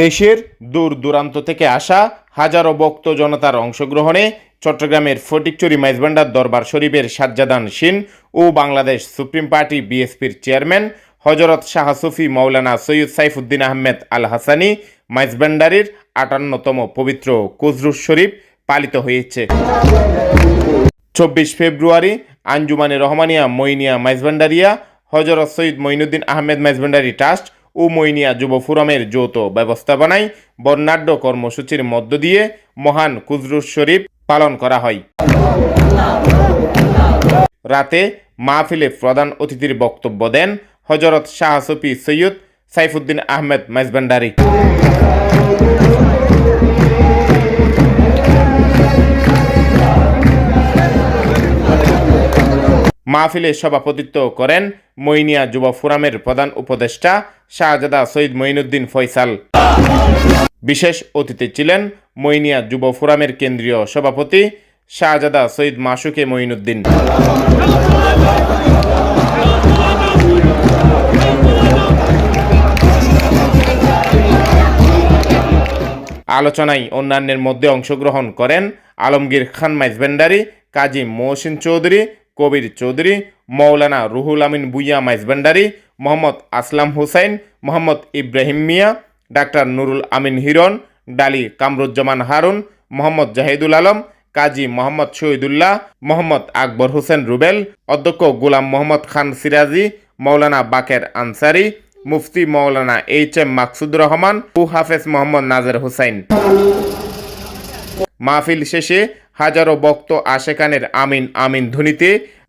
দেশের দূর দূরান্ত থেকে আসা হাজারো ভক্ত জনতার অংশগ্রহণে চট্টগ্রামের ফটিকচুরি মাইজবান্ডার দরবার শরীফের সাজ্জাদান শিন ও বাংলাদেশ সুপ্রিম পার্টি বিএসপির চেয়ারম্যান হজরত শাহ সুফি মৌলানা সৈয়দ সাইফুদ্দিন আহমেদ আল হাসানি মাইজবান্ডারির আটান্নতম পবিত্র কুজরুস শরীফ পালিত হয়েছে। চব্বিশ ফেব্রুয়ারি আঞ্জুমানে রহমানিয়া মইনিয়া মাইজভান্ডারিয়া হজরত সৈয়দ মঈনুদ্দিন আহমেদ মাইজভান্ডারি ট্রাস্ট ও মইনিয়া যুব ফোরামের যৌথ ব্যবস্থাপনায় বর্ণাঢ্য কর্মসূচির মধ্য দিয়ে মহান কুজরুস শরীফ পালন করা হয়। রাতে মাহফিলে প্রধান অতিথির বক্তব্য দেন হজরত শাহ সফি সৈয়দ সাইফুদ্দিন আহমেদ মাইজভান্ডারি মাহফিলে সভাপতিত্ব করেন মইনিয়া যুব ফোরামের প্রধান উপদেষ্টা শাহজাদা সৈয়দ মঈনুদ্দিন ফয়সাল। বিশেষ অতিথি ছিলেন মইনিয়া যুব ফোরামের কেন্দ্রীয় সভাপতি শাহজাদা সৈয়দ মাসুকে মঈনুদ্দিন। আলোচনায় অন্যান্যের মধ্যে অংশগ্রহণ করেন আলমগীর খান মাইজবেন্ডারি, কাজী মহসিন চৌধুরী কবির চৌধুরী, মৌলানা রুহুল আমিন বুইয়া মাইজবেন্ডারি মোহাম্মদ আসলাম হুসাইন, মোহাম্মদ ইব্রাহিম মিয়া, ডাক্তার নুরুল আমিন হিরন ডালি কামরুজ্জামান হারুন, মোহাম্মদ জাহিদুল আলম, কাজী মোহাম্মদ শহীদুল্লাহ, মোহাম্মদ আকবর হোসেন রুবেল, অধ্যক্ষ গোলাম মোহাম্মদ খান সিরাজি, মৌলানা বাকের আনসারি, মুফতি মৌলানা এইচ এম মাকসুদুর রহমান, ও হাফেজ মোহাম্মদ নাজর হুসাইন। মাহফিল শেষে হাজারো বক্ত আশেকানের আমিন আমিন ধ্বনিতে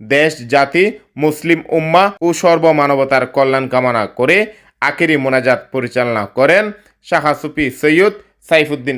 দেশ, জাতি, মুসলিম উম্মা ও সর্বমানবতার কল্যাণ কামনা করে আখেরি মোনাজাত পরিচালনা করেন শাহাসুফি সৈয়দ সাইফুদ্দিন